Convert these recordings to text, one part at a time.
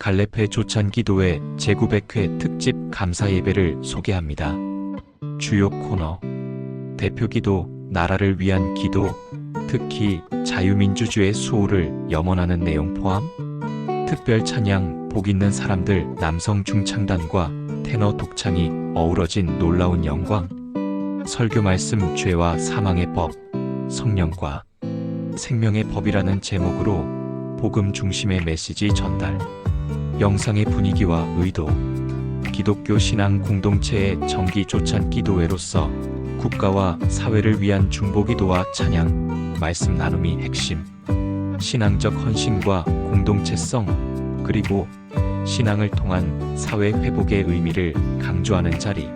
갈레페 조찬 기도회 제900회 특집 감사 예배를 소개합니다. 주요 코너 대표 기도 나라를 위한 기도 특히 자유민주주의 수호를 염원하는 내용 포함 특별 찬양 복 있는 사람들 남성 중창단과 테너 독창이 어우러진 놀라운 영광 설교 말씀 죄와 사망의 법 성령과 생명의 법이라는 제목으로 복음 중심의 메시지 전달 영상의 분위기와 의도 기독교 신앙 공동체의 정기 조찬 기도회로서 국가와 사회를 위한 중보 기도와 찬양 말씀 나눔이 핵심. 신앙적 헌신과 공동체성 그리고 신앙을 통한 사회 회복의 의미를 강조하는 자리.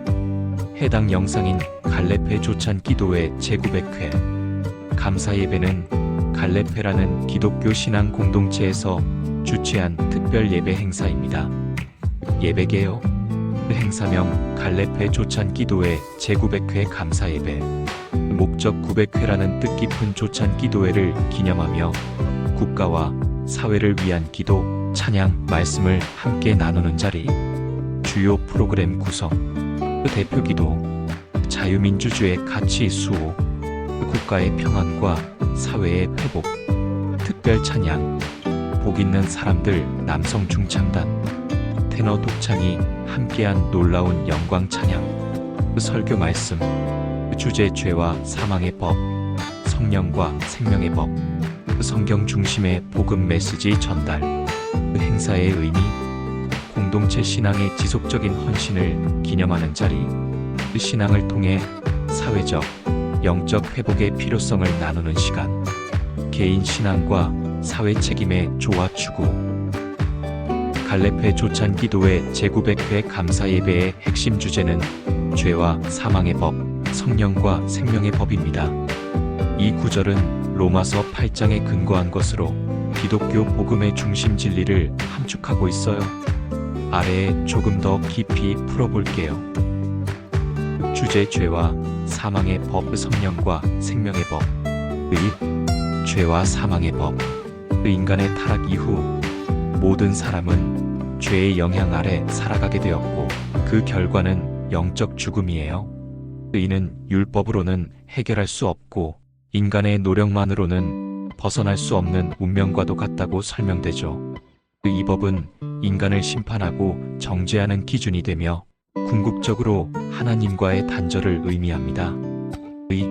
해당 영상인 갈레페 조찬 기도회 제900회. 감사 예배는 갈레페라는 기독교 신앙 공동체에서 주최한 특별 예배 행사입니다. 예배개요 행사명 갈레페 조찬 기도회 제900회 감사 예배 목적 900회라는 뜻깊은 조찬 기도회를 기념하며 국가와 사회를 위한 기도, 찬양, 말씀을 함께 나누는 자리 주요 프로그램 구성 대표 기도 자유민주주의 가치 수호 국가의 평안과 사회의 회복 특별 찬양 복 있는 사람들 남성 중창단. 테너 독창이 함께한 놀라운 영광 찬양. 설교 말씀. 주제 죄와 사망의 법. 성령과 생명의 법. 성경 중심의 복음 메시지 전달. 행사의 의미. 공동체 신앙의 지속적인 헌신을 기념하는 자리. 신앙을 통해 사회적 영적 회복의 필요성을 나누는 시간. 개인 신앙과 사회 책임의 조화 추구 갈레페 조찬 기도회 제900회 감사 예배의 핵심 주제는 죄와 사망의 법, 성령과 생명의 법입니다. 이 구절은 로마서 8장에 근거한 것으로 기독교 복음의 중심 진리를 함축하고 있어요. 아래에 조금 더 깊이 풀어볼게요. 주제 죄와 사망의 법, 성령과 생명의 법, 의, 죄와 사망의 법, 인간의 타락 이후 모든 사람은 죄의 영향 아래 살아가게 되었고 그 결과는 영적 죽음이에요. 의는 율법으로는 해결할 수 없고 인간의 노력만으로는 벗어날 수 없는 운명과도 같다고 설명되죠. 이 법은 인간을 심판하고 정죄하는 기준이 되며 궁극적으로 하나님과의 단절을 의미합니다. 의,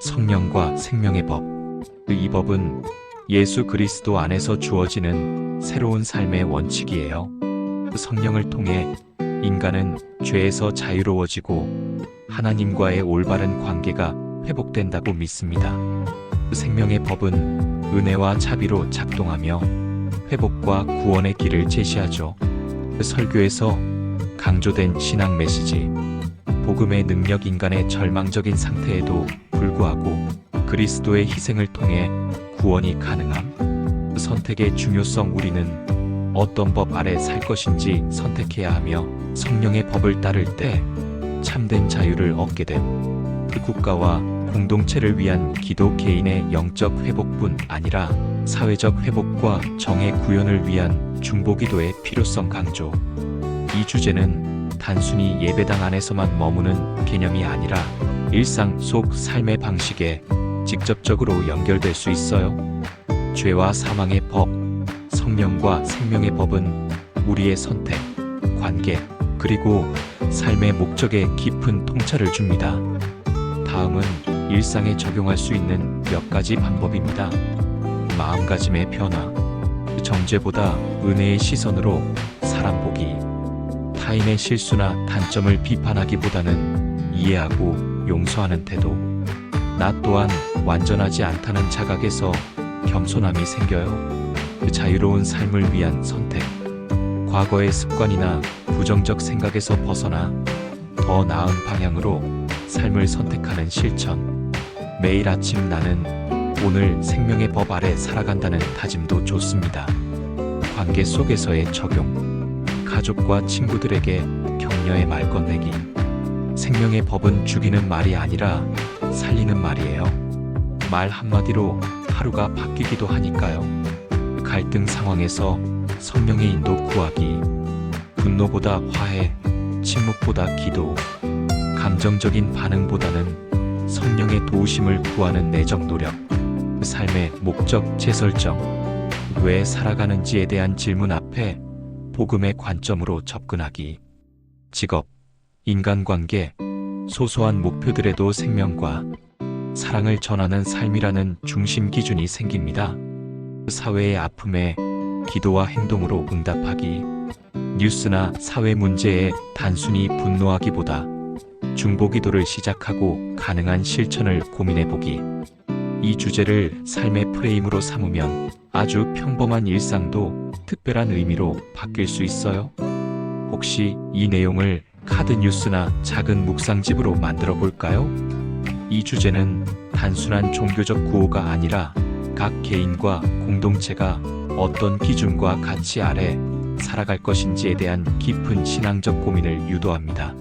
성령과 생명의 법. 이 법은 예수 그리스도 안에서 주어지는 새로운 삶의 원칙이에요. 성령을 통해 인간은 죄에서 자유로워지고 하나님과의 올바른 관계가 회복된다고 믿습니다. 생명의 법은 은혜와 자비로 작동하며 회복과 구원의 길을 제시하죠. 설교에서 강조된 신앙 메시지, 복음의 능력 인간의 절망적인 상태에도 불구하고 그리스도의 희생을 통해 구원이 가능함. 선택의 중요성 우리는 어떤 법 아래 살 것인지 선택해야 하며 성령의 법을 따를 때 참된 자유를 얻게 됨. 그 국가와 공동체를 위한 기도 개인의 영적 회복뿐 아니라 사회적 회복과 정의 구현을 위한 중보기도의 필요성 강조. 이 주제는 단순히 예배당 안에서만 머무는 개념이 아니라 일상 속 삶의 방식에 직접적으로 연결될 수 있어요. 죄와 사망의 법, 성령과 생명의 법은 우리의 선택, 관계, 그리고 삶의 목적에 깊은 통찰을 줍니다. 다음은 일상에 적용할 수 있는 몇 가지 방법입니다. 마음가짐의 변화, 정죄보다 은혜의 시선으로 사람 보기, 타인의 실수나 단점을 비판하기보다는 이해하고 용서하는 태도, 나 또한 완전하지 않다는 자각에서 겸손함이 생겨요. 그 자유로운 삶을 위한 선택, 과거의 습관이나 부정적 생각에서 벗어나 더 나은 방향으로 삶을 선택하는 실천. 매일 아침 나는 오늘 생명의 법 아래 살아간다는 다짐도 좋습니다. 관계 속에서의 적용. 가족과 친구들에게 격려의 말 건네기. 생명의 법은 죽이는 말이 아니라 살리는 말이에요. 말 한마디로 하루가 바뀌기도 하니까요. 갈등 상황에서 성령의 인도 구하기. 분노보다 화해, 침묵보다 기도. 감정적인 반응보다는 성령의 도우심을 구하는 내적 노력. 삶의 목적 재설정. 왜 살아가는지에 대한 질문 앞에 복음의 관점으로 접근하기. 직업, 인간관계, 소소한 목표들에도 생명과 사랑을 전하는 삶이라는 중심 기준이 생깁니다. 사회의 아픔에 기도와 행동으로 응답하기. 뉴스나 사회 문제에 단순히 분노하기보다 중보 기도를 시작하고 가능한 실천을 고민해 보기. 이 주제를 삶의 프레임으로 삼으면 아주 평범한 일상도 특별한 의미로 바뀔 수 있어요. 혹시 이 내용을 카드 뉴스나 작은 묵상집으로 만들어 볼까요? 이 주제는 단순한 종교적 구호가 아니라 각 개인과 공동체가 어떤 기준과 가치 아래 살아갈 것인지에 대한 깊은 신앙적 고민을 유도합니다.